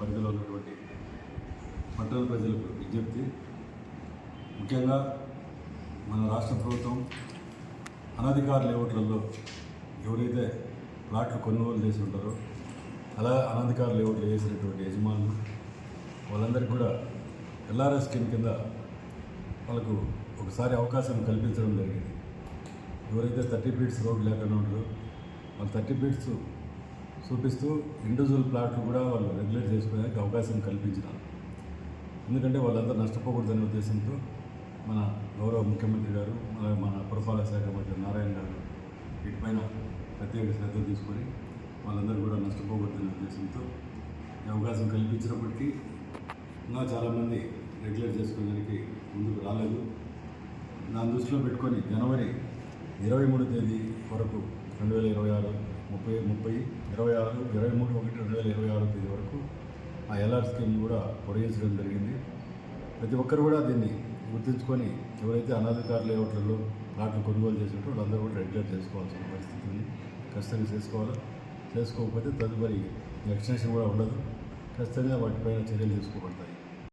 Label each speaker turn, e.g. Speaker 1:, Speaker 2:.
Speaker 1: పరిధిలో ఉన్నటువంటి పట్టణ ప్రజలకు విజ్ఞప్తి. ముఖ్యంగా మన రాష్ట్ర ప్రభుత్వం అనధికార లేఅవుట్లలో ఎవరైతే ప్లాట్లు కొనుగోలు చేసి ఉంటారో అలా అనధికార లేఅవుట్లు వేసినటువంటి యజమానులు వాళ్ళందరికీ కూడా ఎల్ఆర్ఎస్ స్కీమ్ కింద వాళ్ళకు ఒకసారి అవకాశం కల్పించడం జరిగింది. ఎవరైతే థర్టీ ఫీట్స్ రోడ్ లేకుండా ఉంటారో వాళ్ళు థర్టీ ఫీట్స్ చూపిస్తూ ఇండివిజువల్ ప్లాట్లు కూడా వాళ్ళు రెగ్యులేట్ చేసుకోవడానికి అవకాశం కల్పించినారు. ఎందుకంటే వాళ్ళందరూ నష్టపోకూడదనే ఉద్దేశంతో మన గౌరవ ముఖ్యమంత్రి గారు అలాగే మన పురపాలక శాఖ మంత్రి నారాయణ గారు వీటిపైన ప్రత్యేక శ్రద్ధ తీసుకొని వాళ్ళందరూ కూడా నష్టపోకూడదనే ఉద్దేశంతో ఈ అవకాశం కల్పించినప్పటికీ ఇంకా చాలామంది రెగ్యులేట్ చేసుకోవడానికి ముందుకు రాలేదు. దాని దృష్టిలో పెట్టుకొని జనవరి ఇరవై మూడు తేదీ వరకు రెండు వేల ఇరవై ఆరు ముప్పై ముప్పై ఇరవై ఆరు ఇరవై మూడు ఒకటి రెండు వేల ఇరవై ఆరు తేదీ వరకు ఆ ఎల్ఆర్ స్కీమ్ కూడా పొడిగించడం జరిగింది. ప్రతి ఒక్కరు కూడా దీన్ని గుర్తుంచుకొని ఎవరైతే అనధికార లేఅవుట్లలో ప్లాట్లు కొనుగోలు చేసినట్టు వాళ్ళందరూ కూడా రెగ్యులేట్ చేసుకోవాల్సిన పరిస్థితి ఉంది. ఖచ్చితంగా చేసుకోవాలి? చేసుకోకపోతే తదుపరి ఎక్స్టెన్షన్ కూడా ఉండదు. ఖచ్చితంగా వాటిపైన చర్యలు తీసుకోబడతాయి.